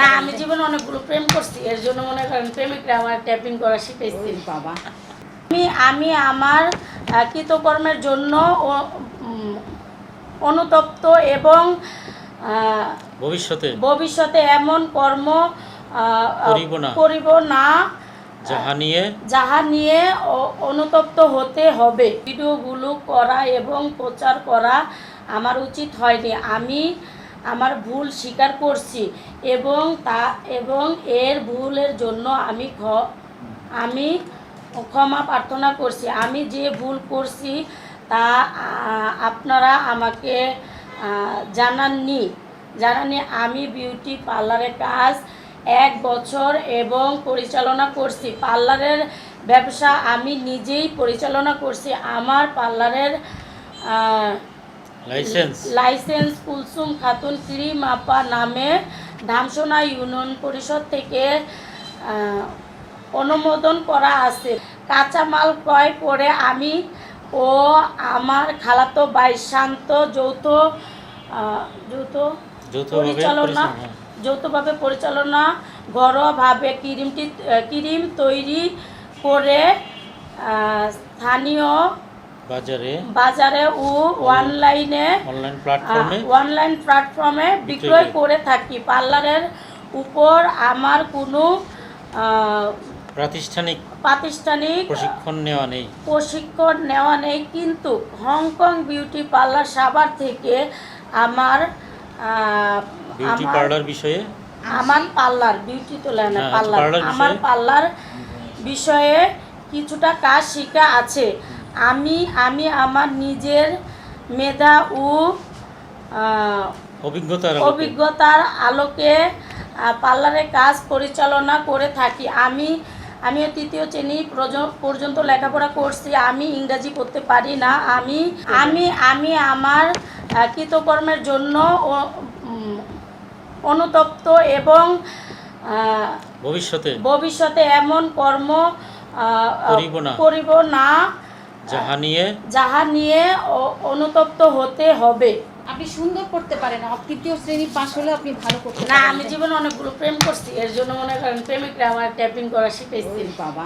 না আমি জীবনে অনেকগুলো প্রেম করছি এর জন্য মনে করেন প্রেমিকরা আমার ট্যাপিং করা শিখাইছি ওরে বাবা। আমি আমি আমার কৃতকর্মের জন্য অনুতপ্ত এবং ভবিষ্যতে। ভবিষ্যতে এমন কর্ম আহ, করিব না। করিব না যাহা নিয়ে যাহা নিয়ে অনুতপ্ত হতে হবে। ভিডিওগুলো করা এবং প্রচার করা আমার উচিত হয়নি। আমি আমার ভুল স্বীকার করছি এবং তা, এবং এর ভুলের জন্য আমি খ, আমি ক্ষমা প্রার্থনা করছি। আমি যে ভুল করছি তা আপনারা আমাকে জানাননি। জানানি আমি বিউটি পার্লারের কাজ এক বছর এবং পরিচালনা করছি। পার্লারের ব্যবসা আমি নিজেই পরিচালনা করছি। আমার পার্লারের license license Kulsum Khatun cream আপা নামে ধামসোনা ইউনিয়ন পরিষদ থেকে অনুমোদন করা আছে কাঁচামাল ক্রয় করে আমি ও আমার খালাতো ভাই শান্ত যৌথ যৌথ পরিচালনা। যৌথভাবে পরিচালনা ঘরোয়াভাবে ক্রিমটি ক্রিম তৈরি করে স্থানীয় বাজারে বাজারে ও অনলাইনে অনলাইন প্ল্যাটফর্মে অনলাইন প্ল্যাটফর্মে বিক্রয় করে। থাকি। পার্লারের উপর আমার কোনো প্রাতিষ্ঠানিক প্রাতিষ্ঠানিক প্রশিক্ষণ নেওয়া নেই। প্রশিক্ষণ নেওয়া নেই কিন্তু হংকং বিউটি পার্লার সাভার থেকে আমার বিউটি পার্লার বিষয়ে? আমার পার্লার বিউটি তো না হ্যাঁ, পার্লার। পার্লার আমার পার্লার বিষয়ে কিছুটা কাজ শেখা আছে। আমি আমি আমার নিজের মেধা ও অভিজ্ঞতার অভিজ্ঞতার আলোকে পার্লারে কাজ পরিচালনা করে থাকি। আমি আমিও তৃতীয় শ্রেণি পর্যন্ত লেখাপড়া করছি। আমি ইংরাজি করতে পারি না। আমি আমি আমি আমার কৃতকর্মের জন্য অনুতপ্ত এবং ভবিষ্যতে। ভবিষ্যতে এমন কর্ম করিব না। যাহা নিয়ে যাহা নিয়ে অনুতপ্ত হতে হবে। আপনি সুন্দর করতে পারেন তৃতীয় শ্রেণি পাশ হলে আপনি ভালো করতে না আমি জীবনে অনেকগুলো প্রেম করছি এর জন্য মনে করেন প্রেমিকরা আমার ট্যাপিং করা শিখেছি বাবা।